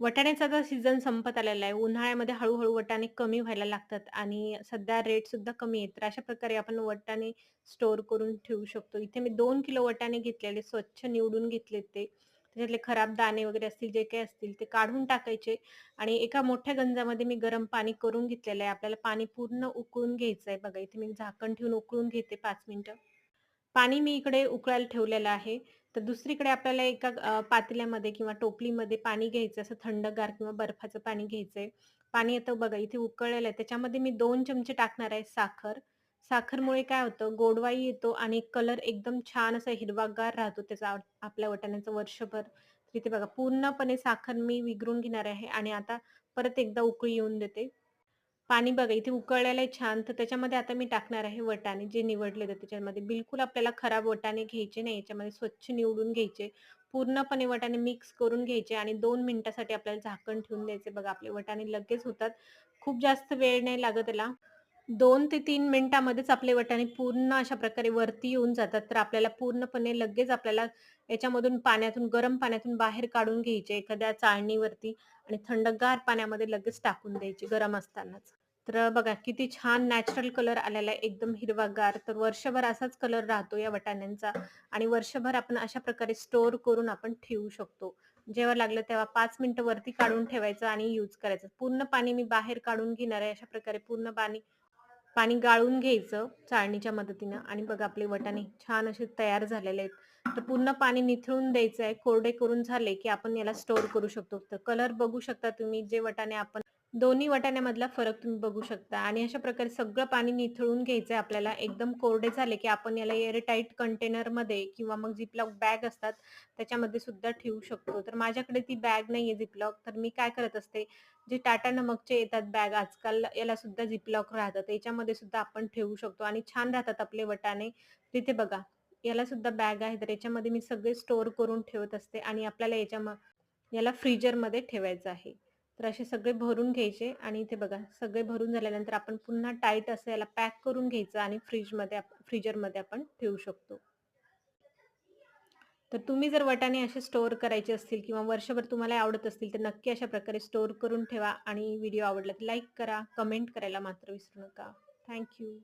वटाण्याचा आता सीझन संपत आलेला आहे. उन्हाळ्यामध्ये हळूहळू वाटाणे कमी व्हायला लागतात आणि सध्या रेट सुद्धा कमी आहेत तर अशा प्रकारे आपण वाटाणे स्टोअर करून ठेवू शकतो. इथे मी दोन किलो वाटाणे घेतलेले, स्वच्छ निवडून घेतले ते. त्याच्यातले खराब दाणे वगैरे असतील, जे काही असतील ते काढून टाकायचे आणि एका मोठ्या गंजामध्ये मी गरम पाणी करून घेतलेलं आहे. आपल्याला पाणी पूर्ण उकळून घ्यायचं आहे. बघा इथे मी झाकण ठेवून उकळून घेते पाच मिनिटं. पाणी मी इकडे उकळायला ठेवलेलं आहे. तर दुसरीकडे आपल्याला एका पातेल्यामध्ये किंवा टोपलीमध्ये पाणी घ्यायचं असं थंडगार किंवा बर्फाचं पाणी घ्यायचंय. पाणी आता बघा इथे उकळलेलं आहे. त्याच्यामध्ये मी दोन चमचे टाकणार आहे साखर. साखरमुळे काय होतं गोडवाई येतो आणि कलर एकदम छान असा हिरवागार राहतो त्याचा आपल्या वाटाण्याचा वर्षभर. तर इथे बघा पूर्णपणे साखर मी विघरून घेणार आहे आणि आता परत एकदा उकळी येऊन देते. पाणी बघा इथे उकळलेलं आहे छान, तर त्याच्यामध्ये आता मी टाकणार आहे वटाणे जे निवडले होते त्याच्यामध्ये. बिलकुल आपल्याला खराब वटाणे घ्यायचे नाही. याच्यामध्ये स्वच्छ निवडून घ्यायचे. पूर्णपणे वटाणे मिक्स करून घ्यायचे आणि दोन मिनिटासाठी आपल्याला झाकण ठेवून द्यायचे. बघा आपले वटाणे लगेच होतात. खूप जास्त वेळ नाही लागत त्याला. दोन ते तीन मिनिटामध्येच आपले वाटाणे पूर्ण अशा प्रकारे वरती येऊन जातात. तर आपल्याला पूर्णपणे लगेच आपल्याला याच्यामधून पाण्यातून गरम पाण्यातून बाहेर काढून घ्यायचे एखाद्या चाळणीवरती आणि थंडगार पाण्यामध्ये लगेच टाकून द्यायचे गरम असतानाच. तर बघा किती छान नॅचरल कलर आलेला आहे एकदम हिरवागार. तर वर्षभर असाच कलर राहतो या वाटाण्यांचा आणि वर्षभर आपण अशा प्रकारे स्टोअर करून आपण ठेवू शकतो. जेव्हा लागलं तेव्हा पाच मिनिटं वरती काढून ठेवायचं आणि यूज करायचं. पूर्ण पाणी मी बाहेर काढून घेणार आहे. अशा प्रकारे पूर्ण पाणी पाणी गाळून घ्यायचं चाळणीच्या मदतीनं आणि बघा आपले वटाणे छान असे तयार झालेले आहेत. तर पूर्ण पाणी निथळून द्यायचं आहे. कोरडे करून झाले, की आपण याला स्टोअर करू शकतो. तर कलर बघू शकता तुम्ही जे वटाणे आपण दोन्ही वाटाण्यामधला फरक तुम्ही बघू शकता आणि अशा प्रकारे सगळं पाणी निथळून घ्यायचंय आपल्याला. एकदम कोरडे झाले, की आपण याला एअरटाईट कंटेनरमध्ये किंवा मग झिपलॉक बॅग असतात त्याच्यामध्ये सुद्धा ठेवू शकतो. तर माझ्याकडे ती बॅग नाही आहे झिपलॉक, तर मी काय करत असते, जे टाटा नमकचे येतात बॅग आजकाल याला सुद्धा झिपलॉक राहतात. याच्यामध्ये सुद्धा आपण ठेवू शकतो आणि छान राहतात आपले वाटाणे. तिथे बघा, याला सुद्धा बॅग आहे, तर याच्यामध्ये मी सगळे स्टोअर करून ठेवत असते आणि आपल्याला याच्या याला फ्रीजरमध्ये ठेवायचं आहे. तर असे सगळे भरून घ्यायचे आणि इथे बघा सगळे भरून झाल्यानंतर आपण पुन्हा टाईट असं याला पॅक करून घ्यायचं आणि फ्रीजमध्ये आप फ्रीजरमध्ये आपण ठेवू शकतो. तर तुम्ही जर वटाने असे स्टोअर करायचे असतील किंवा वर्षभर तुम्हाला आवडत असतील, तर नक्की अशा प्रकारे स्टोअर करून ठेवा आणि व्हिडिओ आवडला तर लाईक करा, कमेंट करायला मात्र विसरू नका. थँक्यू